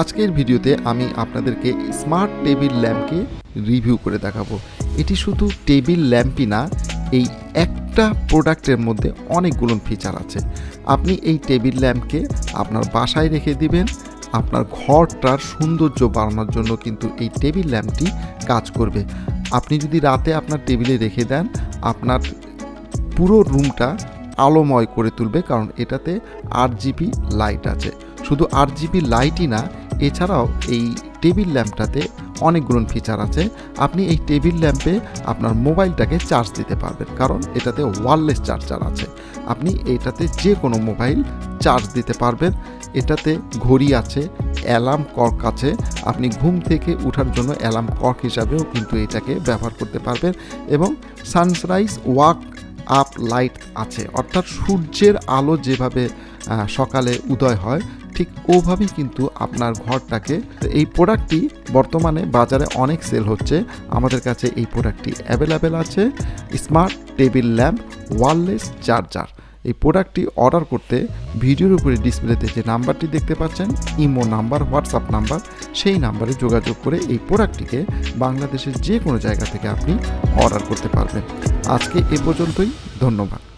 আজকের ভিডিওতে আমি আপনাদেরকে স্মার্ট টেবিল ল্যাম্পকে রিভিউ করে দেখাবো। এটি শুধু টেবিল ল্যাম্পই না, এই একটা প্রোডাক্টের মধ্যে অনেকগুলো ফিচার আছে। আপনি এই টেবিল ল্যাম্পকে আপনার বাসায় রেখে দিবেন, আপনার ঘরটার সৌন্দর্য বাড়ানোর জন্য কিন্তু এই টেবিল ল্যাম্পটি কাজ করবে। আপনি যদি রাতে আপনার টেবিলে রেখে দেন, আপনার পুরো রুমটা আলোময় করে তুলবে, কারণ এটাতে আট জিবি লাইট আছে। শুধু আট জিবি লাইটই না এছাড়াও এই টেবিল ল্যাম্পটাতে অনেকগুলো ফিচার আছে। আপনি এই টেবিল ল্যাম্পে আপনার মোবাইলটাকে চার্জ দিতে পারবেন, কারণ এটাতে ওয়ারলেস চার্জার আছে। আপনি এটাতে যে কোনো মোবাইল চার্জ দিতে পারবেন। এটাতে ঘড়ি আছে অ্যালার্ম কর্ক আছে। আপনি ঘুম থেকে ওঠার জন্য অ্যালার্ম কর্ক হিসাবেও কিন্তু এটাকে ব্যবহার করতে পারবেন এবং সানরাইজ ওয়াক আপ লাইট আছে। অর্থাৎ সূর্যের আলো যেভাবে সকালে উদয় হয় ঠিক ওভাবেই কিন্তু আপনার ঘরটাকে এই প্রোডাক্টটি বর্তমানে বাজারে অনেক সেল হচ্ছে। আমাদের কাছে এই প্রোডাক্টটি অ্যাভেলেবেল আছে। Smart table lamp, wireless charger. এই প্রোডাক্টটি অর্ডার করতে ভিডিওর উপরে ডিসপ্লেতে যে নাম্বারটি দেখতে পাচ্ছেন, ইমো নাম্বার, হোয়াটসঅ্যাপ নাম্বার, সেই নাম্বারে যোগাযোগ করে এই প্রোডাক্টটিকে বাংলাদেশের যে কোনো জায়গা থেকে আপনি অর্ডার করতে পারবেন। আজকে এ পর্যন্তই, ধন্যবাদ।